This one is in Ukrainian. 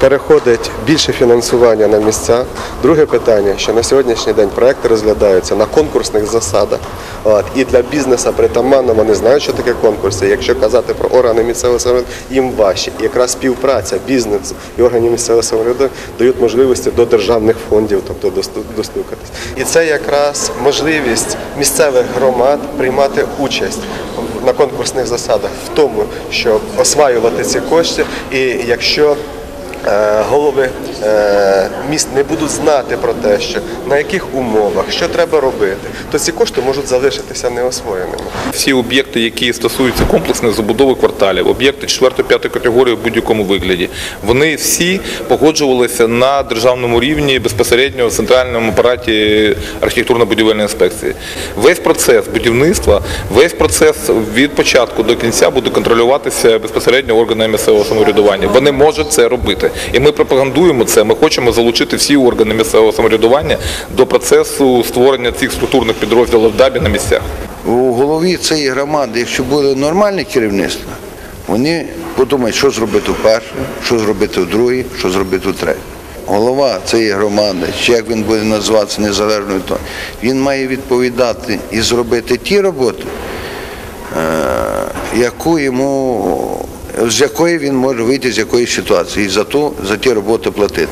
Переходить більше фінансування на місця. Друге питання, що на сьогоднішній день проекти розглядаються на конкурсних засадах. От. І для бізнесу притаманно вони знають, що таке конкурси. Якщо казати про органи місцевого самоврядування, їм важче. І якраз співпраця бізнесу і органів місцевого самоврядування дають можливості до державних фондів, тобто достукатись. І це якраз можливість місцевих громад приймати участь на конкурсних засадах в тому, щоб осваювати ці кошти. І якщо голови е, міст не будуть знати про те, що на яких умовах, що треба робити, то ці кошти можуть залишитися неосвоєними. Всі об'єкти, які стосуються комплексної забудови кварталів, об'єкти 4-5 категорії в будь-якому вигляді, вони всі погоджувалися на державному рівні безпосередньо в центральному апараті архітектурно-будівельної інспекції. Весь процес будівництва, весь процес від початку до кінця буде контролюватися безпосередньо органами місцевого самоврядування. Вони можуть це робити, і ми пропагандуємо це. Ми хочемо залучити всі органи місцевого самоврядування до процесу створення цих структурних підрозділів ДАБІ на місцях. У голові цієї громади, якщо буде нормальне керівництво, вони подумають, що зробити вперше, що зробити в другій, що зробити в третій. Голова цієї громади, чи як він буде називатися незалежно від того, він має відповідати і зробити ті роботи, е, яку йому, з якої він може вийти з якоїсь ситуації і за, ту, за ті роботи платити.